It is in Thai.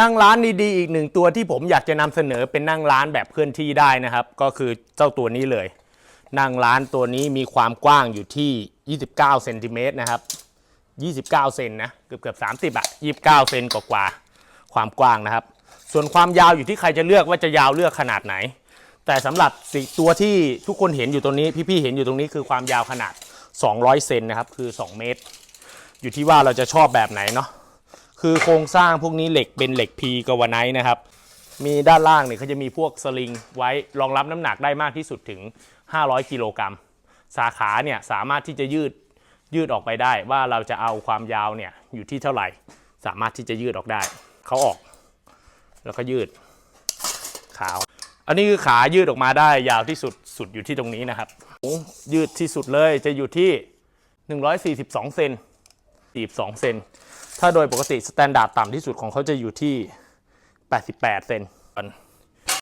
นั่งร้านดีๆอีกหนึ่งตัวที่ผมอยากจะนำเสนอเป็นนั่งร้านแบบเคลื่อนที่ได้นะครับ ก็คือเจ้าตัวนี้เลย นั่งร้านตัวนี้มีความกว้างอยู่ที่ 29เซนติเมตรนะครับ 29เซนนะเกือบเกือบ30อะ29เซนกว่าๆความกว้างนะครับ ส่วนความยาวอยู่ที่ใครจะเลือกว่าจะยาวเลือกขนาดไหน แต่สำหรับสิตัวที่ทุกคนเห็นอยู่ตรงนี้พี่ๆเห็นอยู่ตรงนี้คือความยาวขนาด 200เซนนะครับคือ 2 เมตร อยู่ที่ว่าเราจะชอบแบบไหนเนาะ คือโครงสร้างพวกนี้เหล็กเป็นเหล็กพีกวาไนท์นะครับ มีด้านล่างเนี่ยเขาจะมีพวกสลิงไว้รองรับน้ำหนักได้มากที่สุดถึง 500 กิโลกรัม สาขาเนี่ยสามารถที่จะยืดยืดออกไปได้ว่าเราจะเอาความยาวเนี่ยอยู่ที่เท่าไหร่ สามารถที่จะยืดออกได้ เขาออก แล้วก็ยืดขาว อันนี้คือขายืดออกมาได้ยาวที่สุดสุดอยู่ที่ตรงนี้นะครับ ยืดที่สุดเลยจะอยู่ที่ 142 เซน42 เซน ถ้าโดยปกติสแตนดาร์ดต่ำที่สุดของเขาจะอยู่ที่ 88 เซน